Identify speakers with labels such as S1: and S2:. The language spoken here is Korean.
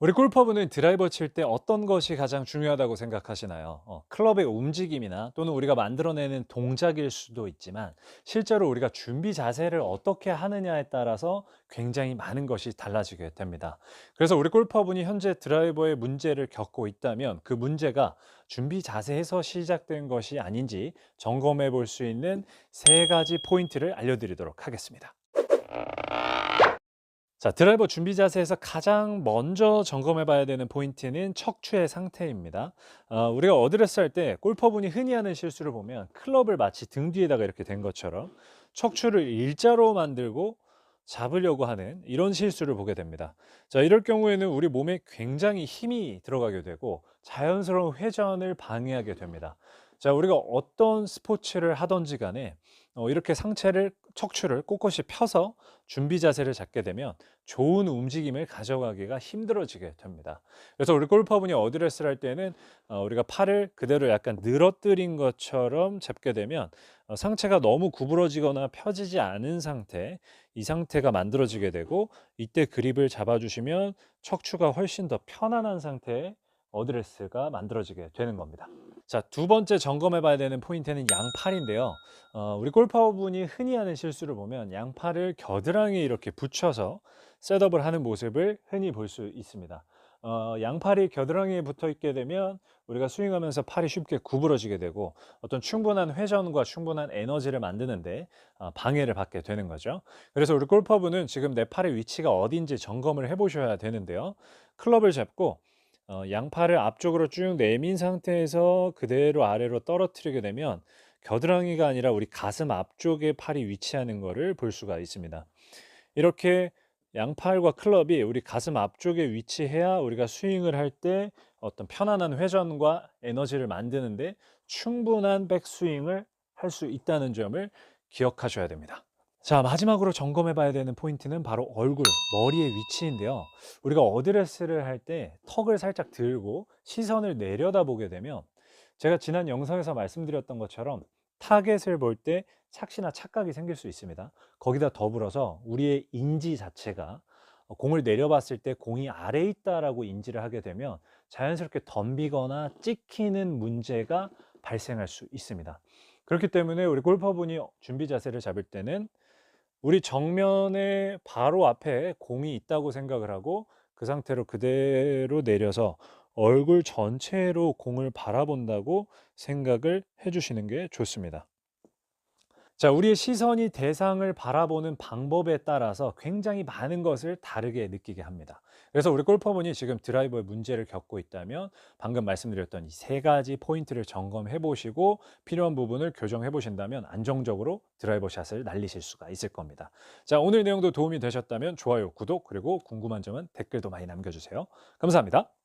S1: 우리 골퍼분은 드라이버 칠 때 어떤 것이 가장 중요하다고 생각하시나요? 어, 클럽의 움직임이나 또는 우리가 만들어내는 동작일 수도 있지만 실제로 우리가 준비 자세를 어떻게 하느냐에 따라서 굉장히 많은 것이 달라지게 됩니다. 그래서 우리 골퍼분이 현재 드라이버의 문제를 겪고 있다면 그 문제가 준비 자세에서 시작된 것이 아닌지 점검해 볼 수 있는 세 가지 포인트를 알려드리도록 하겠습니다. 자, 드라이버 준비 자세에서 가장 먼저 점검해 봐야 되는 포인트는 척추의 상태입니다. 어, 우리가 어드레스 할 때 골퍼분이 흔히 하는 실수를 보면 클럽을 마치 등 뒤에다가 이렇게 된 것처럼 척추를 일자로 만들고 잡으려고 하는 이런 실수를 보게 됩니다. 자, 이럴 경우에는 우리 몸에 굉장히 힘이 들어가게 되고 자연스러운 회전을 방해하게 됩니다. 자, 우리가 어떤 스포츠를 하든지 간에 어, 이렇게 상체를 척추를 꼿꼿이 펴서 준비 자세를 잡게 되면 좋은 움직임을 가져가기가 힘들어지게 됩니다. 그래서 우리 골퍼분이 어드레스를 할 때는 어, 우리가 팔을 그대로 약간 늘어뜨린 것처럼 잡게 되면 어, 상체가 너무 구부러지거나 펴지지 않은 상태, 이 상태가 만들어지게 되고 이때 그립을 잡아주시면 척추가 훨씬 더 편안한 상태의 어드레스가 만들어지게 되는 겁니다. 자, 두 번째 점검해 봐야 되는 포인트는 양팔인데요. 어, 우리 골퍼분이 흔히 하는 실수를 보면 양팔을 겨드랑이에 이렇게 붙여서 셋업을 하는 모습을 흔히 볼 수 있습니다. 어, 양팔이 겨드랑이에 붙어 있게 되면 우리가 스윙하면서 팔이 쉽게 구부러지게 되고 어떤 충분한 회전과 충분한 에너지를 만드는데 어, 방해를 받게 되는 거죠. 그래서 우리 골퍼분은 지금 내 팔의 위치가 어딘지 점검을 해 보셔야 되는데요. 클럽을 잡고 어, 양팔을 앞쪽으로 쭉 내민 상태에서 그대로 아래로 떨어뜨리게 되면 겨드랑이가 아니라 우리 가슴 앞쪽에 팔이 위치하는 것을 볼 수가 있습니다. 이렇게 양팔과 클럽이 우리 가슴 앞쪽에 위치해야 우리가 스윙을 할 때 어떤 편안한 회전과 에너지를 만드는데 충분한 백스윙을 할 수 있다는 점을 기억하셔야 됩니다. 자, 마지막으로 점검해 봐야 되는 포인트는 바로 얼굴, 머리의 위치인데요. 우리가 어드레스를 할 때 턱을 살짝 들고 시선을 내려다 보게 되면 제가 지난 영상에서 말씀드렸던 것처럼 타겟을 볼 때 착시나 착각이 생길 수 있습니다. 거기다 더불어서 우리의 인지 자체가 어, 공을 내려봤을 때 공이 아래에 있다라고 인지를 하게 되면 자연스럽게 덤비거나 찍히는 문제가 발생할 수 있습니다. 그렇기 때문에 우리 골퍼분이 준비 자세를 잡을 때는 우리 정면에 바로 앞에 공이 있다고 생각을 하고 그 상태로 그대로 내려서 얼굴 전체로 공을 바라본다고 생각을 해 주시는 게 좋습니다. 자, 우리의 시선이 대상을 바라보는 방법에 따라서 굉장히 많은 것을 다르게 느끼게 합니다. 그래서 우리 골퍼분이 지금 드라이버의 문제를 겪고 있다면 방금 말씀드렸던 이 세 가지 포인트를 점검해 보시고 필요한 부분을 교정해 보신다면 안정적으로 드라이버 샷을 날리실 수가 있을 겁니다. 자, 오늘 내용도 도움이 되셨다면 좋아요, 구독, 그리고 궁금한 점은 댓글도 많이 남겨주세요. 감사합니다.